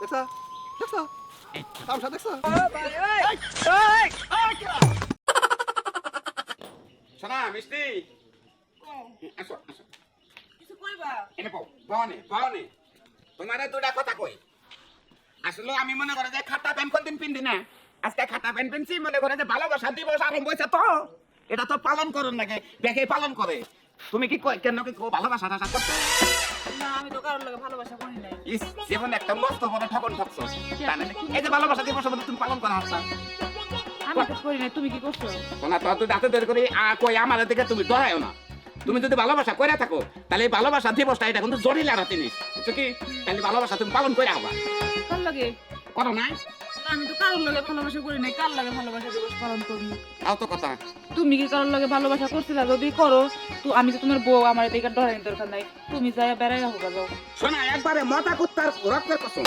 দেখছা? দেখছা? তামসা দেখছা? শোনা মিষ্টি? আসো আসো। কিছু কইবা? এনে পাও বাওনে বাওনে তোমারে দুটা কথা কই? আসলে আমি মনে করে যে খাতা প্যান্ট কোনদিন পিন্দি না? আজকে খাতা প্যান্ট পিনছি মনে করে যে ভালোবাসা দিবস আরম্ভ হয়েছে তো। এটা তো পালন করুন নাকি? দেখে পালন করে। তুমি কি কই কেন কি কো ভালোবাসা টাসা করছ? না আমি তো কারোর লাগে ভালোবাসা করি নাই। ইস জীবন একটা মস্ত বড় ঠকন ঠকছো জানেন এই যে ভালোবাসা দিবস মধ্যে তুমি পালন করা হাসতা আমি তো করি নাই তুমি কি করছ? শোনা তো তুই দাঁতে ধরে করে আ কই আমার দিকে তুমি ডরায়ও না। তুমি যদি ভালোবাসা করে থাকো তাহলে এই ভালোবাসা দিবসটা এটা কিন্তু জটিল আর জিনিস বুঝছ কি? তাহলে ভালোবাসা তুমি পালন করে হবা। কার লাগে? করো নাই? না, আমি তো কারোর লাগে ভালোবাসা করি নাই কার লাগে ভালোবাসা দিবস পালন করি? তাও তো কথা। তুমি কি কারোর লগে ভালোবাসা করছিলা? যদি করো তো আমি তো তোমার বউ আমার এদিকে ডরাই দরকার নাই। তুমি যাই বেড়াই হোক যাও। শোনা একবারে মাথা কুত্তার রক্তের কসম।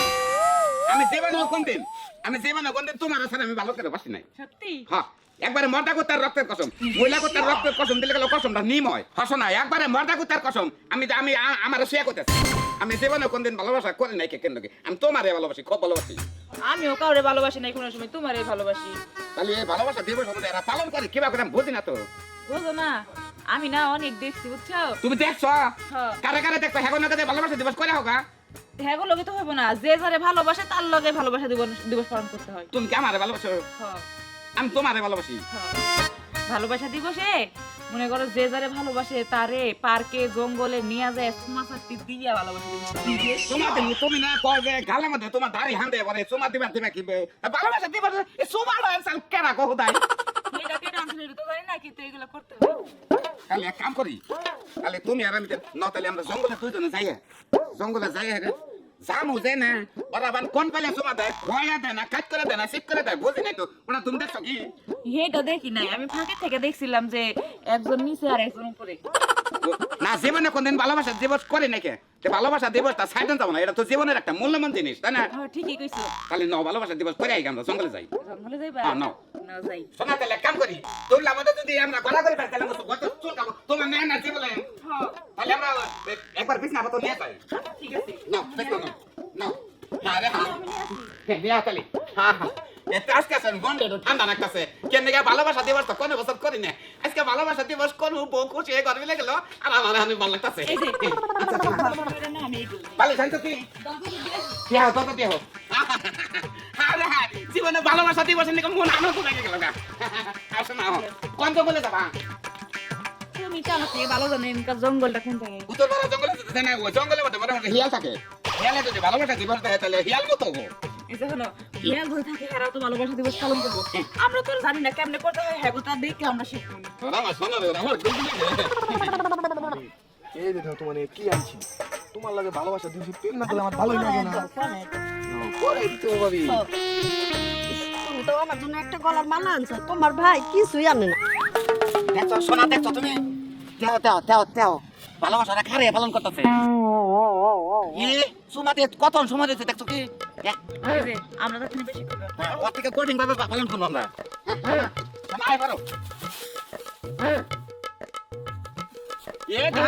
আমি জীবনে কোন দিন আমি জীবনে কোন দিন তোমার সাথে আমি ভালো করে বাসি নাই। সত্যি? হ্যাঁ একবারে মর্দা কুত্তার রক্তের কসম। মহিলা কুত্তার রক্তের কসম দিলে গেল কসমটা নিময়। হাসো না একবারে মর্দা কুত্তার কসম। আমি আমি আমার শুয়ে করতেছি আমি জীবনে কোন দিন ভালোবাসা করি নাই কে কেন আমি তোমারে ভালোবাসি খুব ভালোবাসি। আমিও কাউরে ভালোবাসি নাই কোনো সময় তোমারই ভালোবাসি। তাহলে এই ভালোবাসা দিবস আমাদের এরা পালন করে কিবা করে বুঝি না তো। বুঝো না আমি না অনেক দেখছি বুঝছ? তুমি দেখছ? হ্যাঁ। কারে কারে দেখছ হেগো না ভালোবাসা দিবস করে হোক হ্যাঁ লগে তো হবে না যে যারে ভালোবাসে তার লগে ভালোবাসা দিবস দিবস পালন করতে হয়। তুমি কি আমারে ভালোবাসো? হ্যাঁ। আমি তোমারে ভালোবাসি। হ্যাঁ। ভালোবাসা দিবসে মনে করো যে যারে ভালোবাসে তারে পার্কে জঙ্গলে নিয়ে যায় সুমাচারটি দিয়া ভালোবাসা তোমার দিন তুমি না কয় যে গালের মধ্যে তোমার দাড়ি হান্দে পরে চুমা দিবা দিবা কি? ভালোবাসা দিবা এ চুমা লয় সাল কেরা কহ দাই এটা আনছিল এটা তো জানি না কিন্তু এগুলো করতে তাহলে এক কাম করি তাহলে তুমি আর আমি ন তাহলে আমরা জঙ্গলে দুইজনে যাই জঙ্গলে যাই হে জামু যে না ওরা বান কোন পালে চুমা দেয়? ভয়া দেয় না কাট করে দেয় না সিট করে দেয় বুঝি নাই তো? ওরা তুমি দেখছ কি? এটা দেখি নাই আমি ফাঁকে থেকে দেখছিলাম যে একজন নিচে আর একজন উপরে। না জীবনে কোনদিন ভালোবাসা দিবস করে নাকি তো ভালোবাসা দিবসটা সাইডেন যাব না এটা তো জীবনের একটা মূল্যবান জিনিস তাই না? ঠিকই কইছো। তাহলে ন ভালোবাসা দিবস করে আই আমরা জঙ্গলে যাই। জঙ্গলে যাইবা? হ্যাঁ, নাও। না যাই। শোনা তাহলে কাম করি তোমরা আমাদের যদি আমরা গলা করে তাহলে গত চুল কাবো তোমার নেয় না জীবনে হ্যাঁ তাহলে আমরা এ- একবার বিছনা পাতো নিয়ে যাই দেখো নাও নাও। হ্যাঁ রে হ্যাঁ হ্যাঁ নিয়ে হ্যাঁ হ্যাঁ। এতে আজকে আসেন গন্ডে ঠান্ডা নাকতেছে কেন নাকি ভালোবাসা দিবস তো কোনো বছর করি না আজকে ভালোবাসা দিবস কোন বউ খুশি হয়ে ঘর মিলে আর আমার আমি ভালো লাগতেছে। এই যে আচ্ছা ভালো না জানতো কি? তো আরে হ্যাঁ জীবনে ভালোবাসা দিবস নাকি মন আনন্দ লাগে গেল গা। আসো না কোন জঙ্গলে যাবা। তুমি তো আমার থেকে ভালো জানেন কার জঙ্গলটা কোন জায়গায়? উত্তর পাড়া জঙ্গলে যেতে না ওই জঙ্গলের মধ্যে মোটামুটি হিয়াল থাকে। হিয়ালে যদি ভালোবাসা দিবস দেয় তাহলে হিয়াল মতো হব হলো হিয়াল ধরে থাকে এরাও তো ভালোবাসা দিবস পালন করব। আমরা তো জানি না কেমনে করতে হয় হ্যাঁ তা দেখে আমরা শিখব আমার শোনো রে আমার এই দেখো তোমার কি আনছি? তোমার লাগে ভালোবাসা দিয়েছি প্রেম না করলে আমার ভালোই লাগে না। করে দিতে ভাবি। তো আমার জন্য একটা গলার মালা আনছো তোমার ভাই কিছুই আনে না। দেখছ শোনা দেখছ তুমি? দেও দেও দেও দেও ভালোবাসাটা খারে পালন করতেছে? সুমাতে কত সময় দিচ্ছে দেখছ কি? আমরা তো বেশি করব। ওর থেকে কঠিন ভাবে পালন করব আমরা। শোনা, আয় পারো দেহ দেহ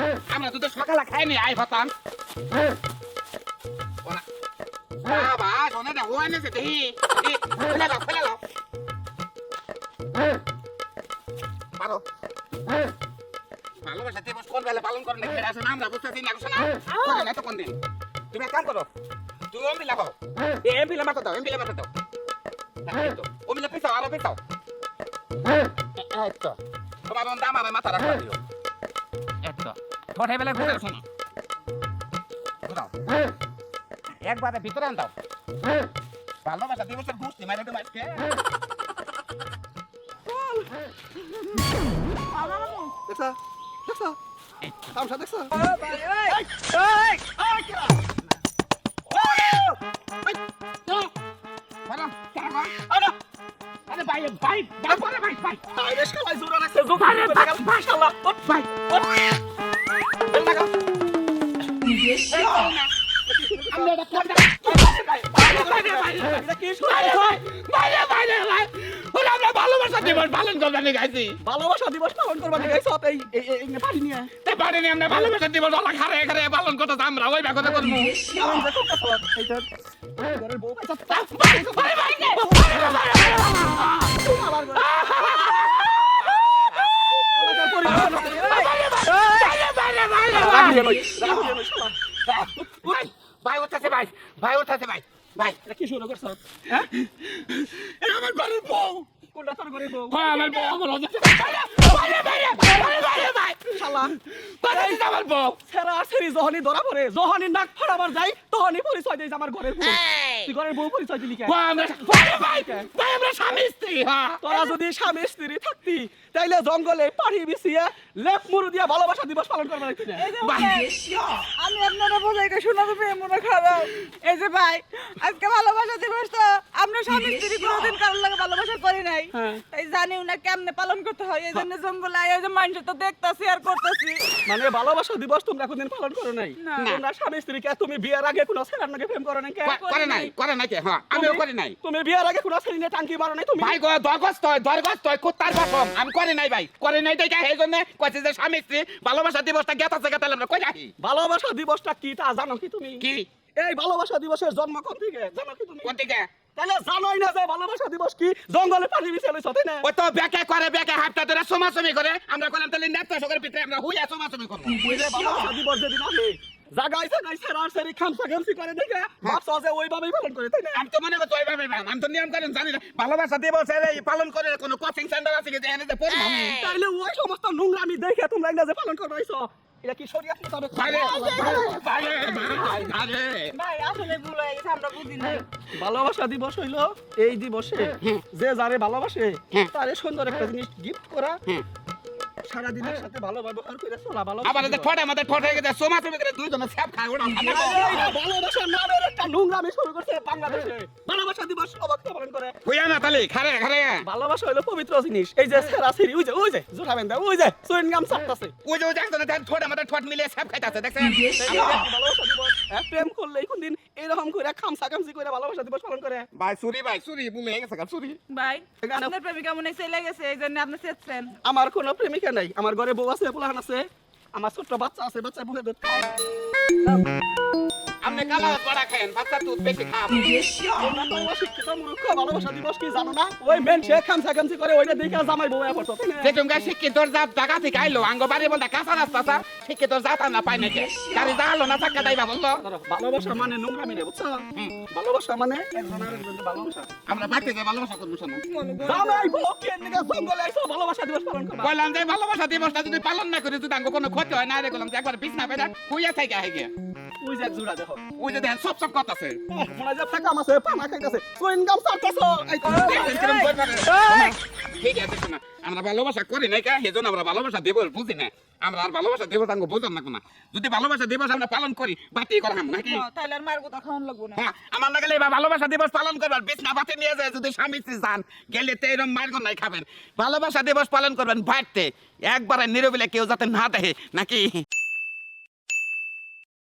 হ্যাঁ। আমরা তো সকালে খাইনি আই হতাম বাবা শোনা না ওই না দেখি খুলে দাও খুলে দাও পারো ভালোবাসা দিবস কোন বেলা পালন করেন দেখে আসেন আমরা বুঝতেছি না শোনা করে না তো কোন দিন তুমি এক কাম করো তুমি এমপি লাগাও এ এমপি লাগাও দাও এমপি লাগাও দাও ওমিলা পিছাও আরও পিছাও এই তো তোমার বন্ধু আমার মাথা রাখা দিও এই তো ঠোঁটে বেলা ঘুরে শোনো ঘুরাও একবারে ভিতরে আন দাও। ভালোবাসা দিবসের ঘুষতে মারে তো মারকে দেখছা? দেখছা? তামসা দেখছা? ভাই আমরা এটা করতে ভালোবাসা দিবস পালন করবেন গাইছি ভালোবাসা দিবস পালন করবা নিয়ে গেছো এই এই এই এই পারি নিয়ে। আমরা ভালোবাসা দিবস ওলা খারে খারে পালন করতে আমরা ওই ব্যাগতে করব এইটা ঘরের বউ ভাই ভাই। ভাই রাখি লই রাখি লই শালা ভাই উঠাছে ভাই ভাই উঠাছে ভাই ভাই। কি শুরু করছ হ্যাঁ? আমার ঘরের বউ। কোনটা তোর ঘরে বউ? ভাই আমার বউ আমার হচ্ছে ভাই ভাই ভাই ভাই ভাই ভাই শালা ভাই আমার বউ? সেরা সেরি যখনই ধরা পড়ে। যখনই নাক ফাড়াবার যাই তখনই পরিচয় দেয় আমার ঘরের ঘরের বউ পরিচয় দিলি আমরা ভাই ভাই ভাই আমরা স্বামী স্ত্রী হ্যাঁ। তোরা যদি স্বামী স্ত্রী থাকতি তাইলে জঙ্গলে পাড়ি বিছিয়ে লেপ মুরু দিয়ে ভালোবাসা দিবস পালন করবে নাকি না আমি আপনারা বোঝাইকে শোনা মনে খারাপ। এই যে ভাই আজকে ভালোবাসা দিবস তো। আমরা স্বামী স্ত্রী কোনোদিন কারোর লাগে ভালোবাসা করি নাই। হ্যাঁ। তাই জানিও না কেমনে পালন করতে হয় এই জন্য জঙ্গলে আয় যে মানুষ তো দেখতাছি আর করতেছি। মানে ভালোবাসা দিবস তোমরা কোনদিন পালন করো নাই? তোমরা স্বামী স্ত্রীকে তুমি বিয়ের আগে কোনো ছেলের নাকি প্রেম করো নাই করে নাই করে নাই। কে? হ্যাঁ আমিও করি নাই। তুমি বিয়ের আগে কোনো ছেলে নিয়ে টাঙ্কি মারো নাই তুমি? ভাই গো দরগস্ত হয় দরগস্ত হয় কুত্তার বাসম আমি করে নাই ভাই করে নাই দেখে সেই জন্য কইছে যে স্বামী স্ত্রী ভালোবাসা দিবসটা গেতাছে গেতালে আমরা কই যাই ভালোবাসা দিবসটা কি তা জানো কি তুমি? কি? এই ভালোবাসা দিবসের জন্ম কোন থেকে? জানো কি তুমি? কোন থেকে? তাহলে জানোই না যে ভালোবাসা দিবস কি? জঙ্গলে পাড়ি বিছিয়ে লইছ তাই না? ওই তো বেকে করে বেকে হাতটা ধরে সমাসমি করে। আমরা করলাম তাহলে নেতা সকের ভিতরে আমরা হুইয়া সমাসমি করব। যে ভালোবাসা দিবস যেদিন আসে জাগাই জাগাই সেরার সেরি খামসা খামসি করে দেখে ভাবছ যে ওইভাবেই পালন করে তাই না? আমি তো মনে করছি ওইভাবে ম্যাম আমি তো নিয়ম কানুন জানি না। ভালোবাসা দিবস এই পালন করে কোনো কোচিং সেন্টার আছে কি যে এনে যে পড়ব আমি? তাইলে ওই সমস্ত নোংরামি দেখে তোমরা ইংরেজি পালন করবে আইছো এটা কি শরীয়ত মোতাবেক ভাই, আসলে ভুল হয়ে গেছে আমরা বুঝি না ভালোবাসা দিবস হইল এই দিবসে। যে যারে ভালোবাসে হ্যাঁ। তারে সুন্দর একটা জিনিস গিফট করা। হ্যাঁ। সারা দিনের সাথে ভালো ব্যবহার করে চলা আমাদের গেছে করে স্যাপ খায় ভালোবাসার নামের একটা নোংরামি শুরু করছে বাংলাদেশে। ভালোবাসা দিবস সবাই পালন করে। হুইয়া না তালি খারে খারে। ভালোবাসা হইল পবিত্র জিনিস। এই যে সেরা সিরি ওই যে ওই যে জোড়া বেন্দা ওই যে চুইন গাম চাপতাছে ওই যে ওই যে তার ঠোঁট আমাদের ঠোঁট মিলিয়ে স্যাপ খাইতাছে দেখছেন? ভালোবাসা দিবস প্রেম করলে কোন দিন এরকম করে খামসা খামসি করে ভালোবাসা দিবস পালন করে। ভাই সুরি ভাই সুরি বলে গেছে গা, সুরি ভাই আপনার প্রেমিকা মনে চলে গেছে এই জন্য আপনি আমার কোনো প্রেমিকা নাই আমার ঘরে বউ আছে পোলাহান আছে আমার ছোট্ট বাচ্চা আছে বাচ্চা বুকে দুধ খায়। আপনি কালা বড়া খান বাচ্চা দুধ বেশি খান তোমরা তো অশিক্ষিত মূর্খ, ভালোবাসা দিবস কি জানো না? ওই মেন সে খামসা খামসি করে ওইটা দেখে জামাই না? জাত জায়গা থেকে আইলো আঙ্গ বাড়ি বলতে কাঁচা রাস্তা স্যার। শিক্ষিত জাত পাই নাকি? গাড়ি না চাক্কা দাইবা বলল ভালোবাসা মানে নোংরামি রে বুঝছ? ভালোবাসা মানে ভালোবাসা। আমরা বাড়িতে যে ভালোবাসা করব শোনো। জামাই বউ জঙ্গলে ভালোবাসা দিবস পালন করবা। কইলাম যে ভালোবাসা দিবসটা যদি পালন না করি যদি আঙ্গ কোনো ক্ষতি হয় না রে যে একবার বিছনা পেটা হুইয়া থাকে আগে ওই যে জোড়া দেখো। ওই যে দেখেন সব সব কথা আছে মনে যে ফাঁকা মাছে পানা খাইতেছে। চুইন গাম চাপতাছো এই তো, কিরম ভয় পারে। ঠিক আছে শোনা আমরা ভালোবাসা করি নাই কা সেজন্য আমরা ভালোবাসা দিবস বুঝি না আমরা আর ভালোবাসা দিবস আঙ্গ বুঝন না। কোনা যদি ভালোবাসা দিবস আমরা পালন করি বাতি করা নাকি? তাহলে আর মার কথা খাওয়ান লাগবো না। হ্যাঁ, আমার না গেলে এবার ভালোবাসা দিবস পালন করবেন বিছনা বাতি নিয়ে যায় যদি স্বামী স্ত্রী যান গেলে তো নাই খাবেন। ভালোবাসা দিবস পালন করবেন বাড়তে। একবারে নিরবিলে কেউ যাতে না দেখে নাকি?